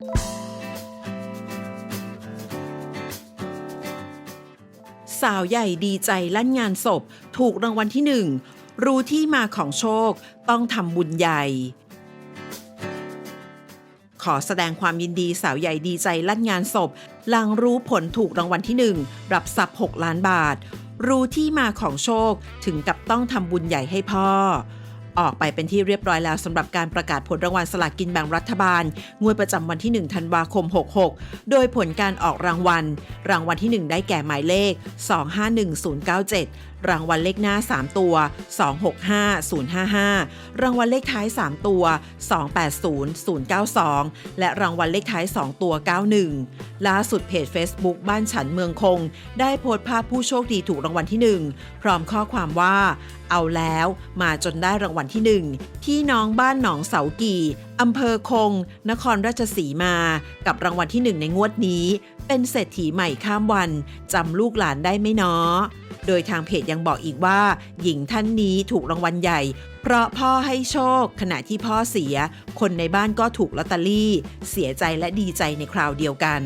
สาวใหญ่ดีใจลั่นงานศพ ถูกรางวัลที่หนึ่ง รู้ที่มาของโชค ต้องทำบุญใหญ่ ขอแสดงความยินดีสาวใหญ่ดีใจลั่นงานศพ หลังรู้ผลถูกรางวัลที่หนึ่งรับทรัพย์ 6 ล้านบาท รู้ที่มาของโชคถึงกับต้องทำบุญใหญ่ให้พ่อ ออกไปเป็นที่เรียบร้อยแล้วสำหรับการประกาศผลรางวัลสลากกินแบ่งรัฐบาล งวดประจำวันที่ 1 ธันวาคม 66 โดยผลการออกรางวัล รางวัลที่ 1 ได้แก่หมายเลข 251097 รางวัลเลขหน้า 3 ตัว 265055 รางวัลเลขท้าย 3 ตัว 280092 และรางวัลเลขท้าย 2 ตัว 91 ล่าสุดเพจ Facebook บ้านฉันเมืองคง ได้โพสต์ภาพผู้โชคดีถูกรางวัลที่ 1 พร้อมข้อความว่า เอาแล้วมาจนได้รางวัลที่ 1 ที่น้องบ้านหนองเสากี่อำเภอคง นครราชสีมา กับรางวัลที่ 1 ในงวดนี้ เป็นเศรษฐีใหม่ข้ามวันจำลูกหลานได้ไหมเนาะ โดยทางเพจยังบอกอีกว่า หญิงท่านนี้ถูกรางวัลใหญ่ เพราะพ่อให้โชค ขณะที่พ่อเสีย คนในบ้านก็ถูกลอตเตอรี่ เสียใจและดีใจในคราวเดียวกัน